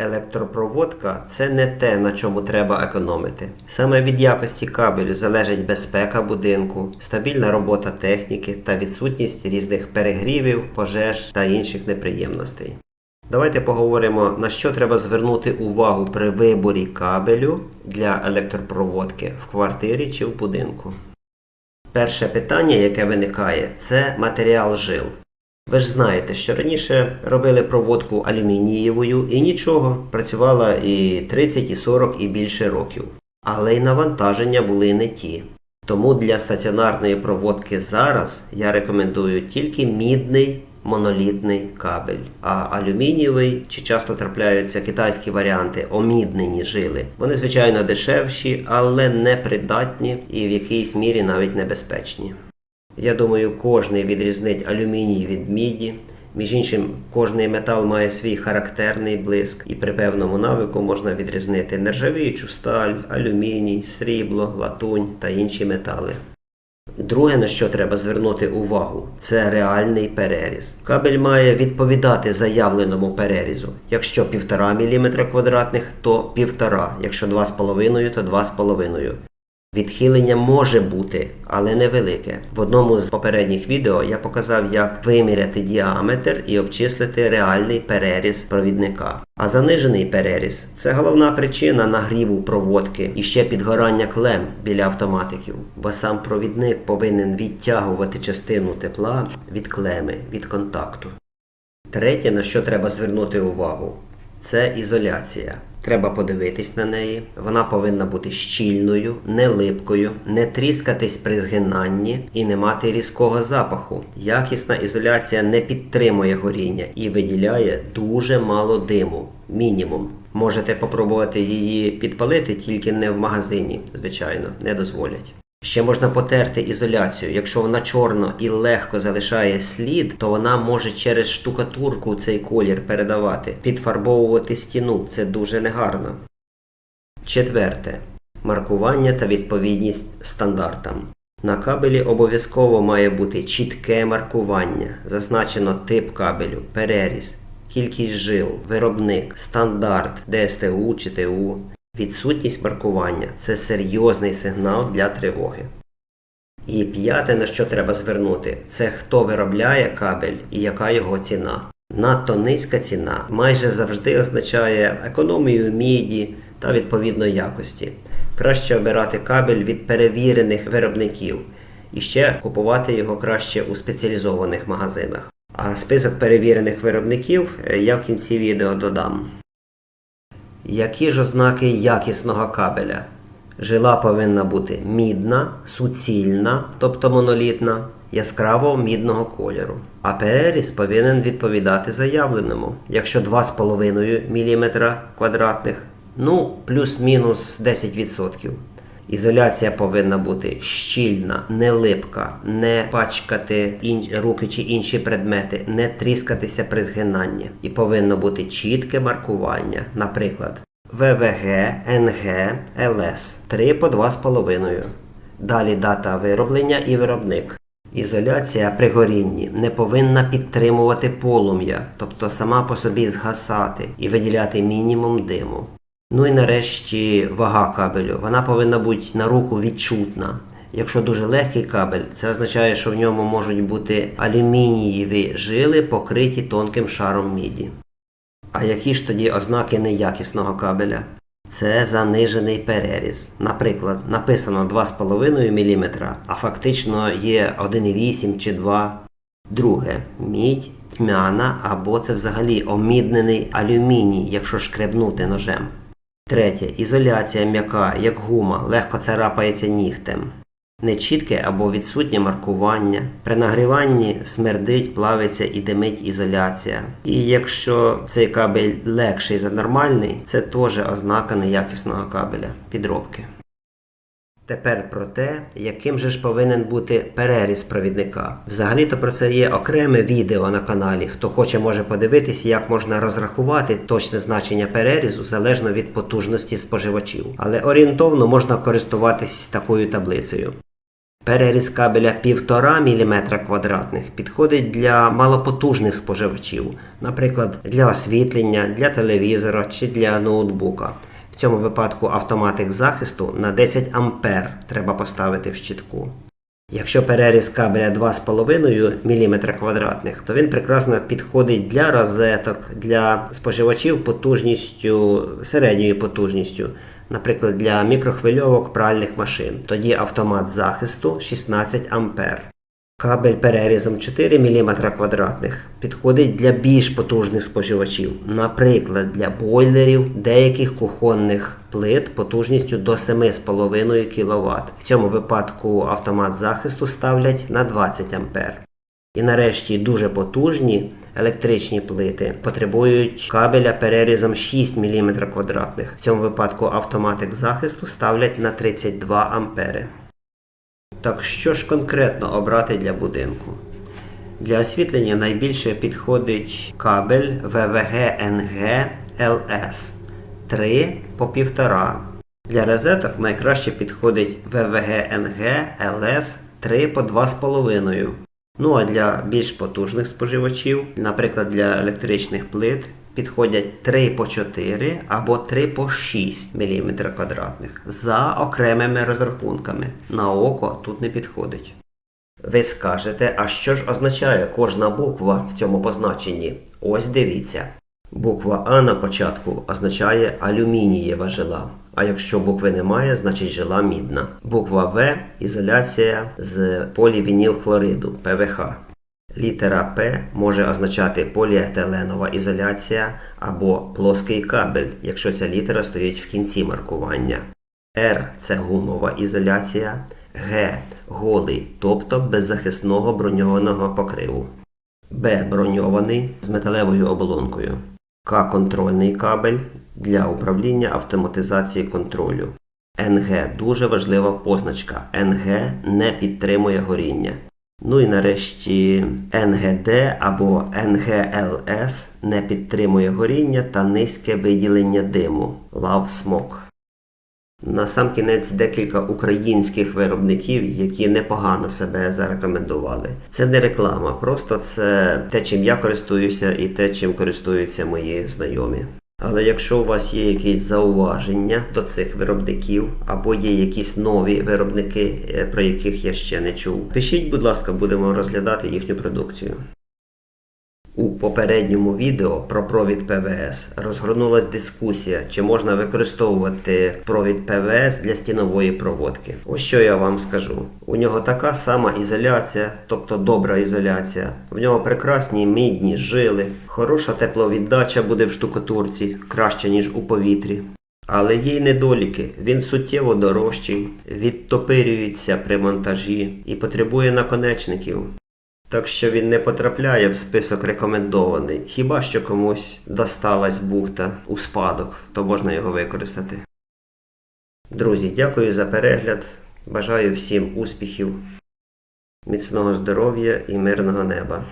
Електропроводка це не те, на чому треба економити. Саме від якості кабелю залежить безпека будинку, стабільна робота техніки та відсутність різних перегрівів, пожеж та інших неприємностей. Давайте поговоримо, на що треба звернути увагу при виборі кабелю для електропроводки в квартирі чи в будинку. Перше питання, яке виникає, це матеріал жил. Ви ж знаєте, що раніше робили проводку алюмінієвою і нічого, працювала і 30, і 40, і більше років. Але й навантаження були не ті. Тому для стаціонарної проводки зараз я рекомендую тільки мідний монолітний кабель, а алюмінієвий чи часто трапляються китайські варіанти оміднені жили. Вони звичайно дешевші, але непридатні і в якійсь мірі навіть небезпечні. Я думаю, кожний відрізнить алюміній від міді. Між іншим, кожний метал має свій характерний блиск, і при певному навику можна відрізнити нержавіючу сталь, алюміній, срібло, латунь та інші метали. Друге, на що треба звернути увагу, це реальний переріз. Кабель має відповідати заявленому перерізу. Якщо 1,5 мм квадратних, то 1,5, якщо 2,5, то 2,5. Відхилення може бути, але невелике. В одному з попередніх відео я показав, як виміряти діаметр і обчислити реальний переріз провідника. А занижений переріз це головна причина нагріву проводки і ще підгорання клем біля автоматиків, бо сам провідник повинен відтягувати частину тепла від клеми, від контакту. Третє, на що треба звернути увагу, це ізоляція. Треба подивитись на неї. Вона повинна бути щільною, не липкою, не тріскатись при згинанні і не мати різкого запаху. Якісна ізоляція не підтримує горіння і виділяє дуже мало диму, мінімум. Можете попробувати її підпалити, тільки не в магазині, звичайно, не дозволять. Ще можна потерти ізоляцію. Якщо вона чорна і легко залишає слід, то вона може через штукатурку цей колір передавати, підфарбовувати стіну. Це дуже негарно. Четверте. Маркування та відповідність стандартам. На кабелі обов'язково має бути чітке маркування, зазначено тип кабелю, переріз, кількість жил, виробник, стандарт ДСТУ чи ТУ. Відсутність маркування це серйозний сигнал для тривоги. І п'яте, на що треба звернути, це хто виробляє кабель і яка його ціна. Надто низька ціна майже завжди означає економію міді та відповідно якості. Краще обирати кабель від перевірених виробників і ще купувати його краще у спеціалізованих магазинах. А список перевірених виробників я в кінці відео додам. Які ж ознаки якісного кабеля? Жила повинна бути мідна, суцільна, тобто монолітна, яскраво мідного кольору. А переріз повинен відповідати заявленому. Якщо 2,5 мм квадратних, ну плюс-мінус 10%. Ізоляція повинна бути щільна, не липка, не пачкати руки чи інші предмети, не тріскатися при згинанні. І повинно бути чітке маркування, наприклад, ВВГ, НГ, ЛС 3 по 2,5. Далі дата вироблення і виробник. Ізоляція при горінні не повинна підтримувати полум'я, тобто сама по собі згасати і виділяти мінімум диму. Ну і нарешті вага кабелю. Вона повинна бути на руку відчутна. Якщо дуже легкий кабель, це означає, що в ньому можуть бути алюмінієві жили, покриті тонким шаром міді. А які ж тоді ознаки неякісного кабеля? Це занижений переріз. Наприклад, написано 2,5 мм, а фактично є 1,8 чи 2. Друге, мідь тьмяна або це взагалі оміднений алюміній, якщо шкребнути ножем. Третє. Ізоляція м'яка, як гума, легко царапається нігтем. Нечітке або відсутнє маркування. При нагріванні смердить, плавиться і димить ізоляція. І якщо цей кабель легший за нормальний, це теж ознака неякісного кабеля підробки. Тепер про те, яким же ж повинен бути переріз провідника. Взагалі-то про це є окреме відео на каналі. Хто хоче, може подивитись, як можна розрахувати точне значення перерізу залежно від потужності споживачів. Але орієнтовно можна користуватись такою таблицею. Переріз кабеля 1,5 мм квадратних підходить для малопотужних споживачів, наприклад, для освітлення, для телевізора чи для ноутбука. Цьому випадку автоматик захисту на 10 А треба поставити в щитку. Якщо переріз кабеля 2,5 мм квадратних, то він прекрасно підходить для розеток, для споживачів потужністю середньою потужністю, наприклад, для мікрохвильовок пральних машин. Тоді автомат захисту 16 А. Кабель перерізом 4 мм квадратних підходить для більш потужних споживачів, наприклад, для бойлерів деяких кухонних плит потужністю до 7,5 кВт. В цьому випадку автомат захисту ставлять на 20 А. І нарешті дуже потужні електричні плити потребують кабеля перерізом 6 мм квадратних. В цьому випадку автоматик захисту ставлять на 32 ампери. Так що ж конкретно обрати для будинку? Для освітлення найбільше підходить кабель VVG-NG LS 3 по 1,5. Для розеток найкраще підходить VVG-NG LS 3 по 2,5. Ну а для більш потужних споживачів, наприклад, для електричних плит, підходять 3 по 4 або 3 по 6 мм квадратних за окремими розрахунками. На око тут не підходить. Ви скажете, а що ж означає кожна буква в цьому позначенні? Ось дивіться. Буква А на початку означає алюмінієва жила. А якщо букви немає, значить жила мідна. Буква В ізоляція з полівінілхлориду ПВХ. Літера П може означати поліетиленова ізоляція або плоский кабель, якщо ця літера стоїть в кінці маркування. Р це гумова ізоляція, Г голий, тобто без захисного броньованого покриву. Б броньований з металевою оболонкою. К контрольний кабель для управління автоматизації контролю. НГ дуже важлива позначка. НГ не підтримує горіння. Ну і нарешті НГД або НГЛС не підтримує горіння та низьке виділення диму Love Smoke. На сам кінець декілька українських виробників, які непогано себе зарекомендували. Це не реклама, просто це те, чим я користуюся, і те, чим користуються мої знайомі. Але якщо у вас є якісь зауваження до цих виробників, або є якісь нові виробники, е, про яких я ще не чув, пишіть, будь ласка, будемо розглядати їхню продукцію. У попередньому відео про провід ПВС розгорнулась дискусія, чи можна використовувати провід ПВС для стінової проводки. Ось що я вам скажу. У нього така сама ізоляція, тобто добра ізоляція. В нього прекрасні мідні жили, хороша тепловіддача буде в штукатурці, краще ніж у повітрі. Але є й недоліки. Він суттєво дорожчий, відтопирюється при монтажі і потребує наконечників. Так що він не потрапляє в список рекомендований. Хіба що комусь досталась бухта у спадок, то можна його використати. Друзі, дякую за перегляд. Бажаю всім успіхів, міцного здоров'я і мирного неба.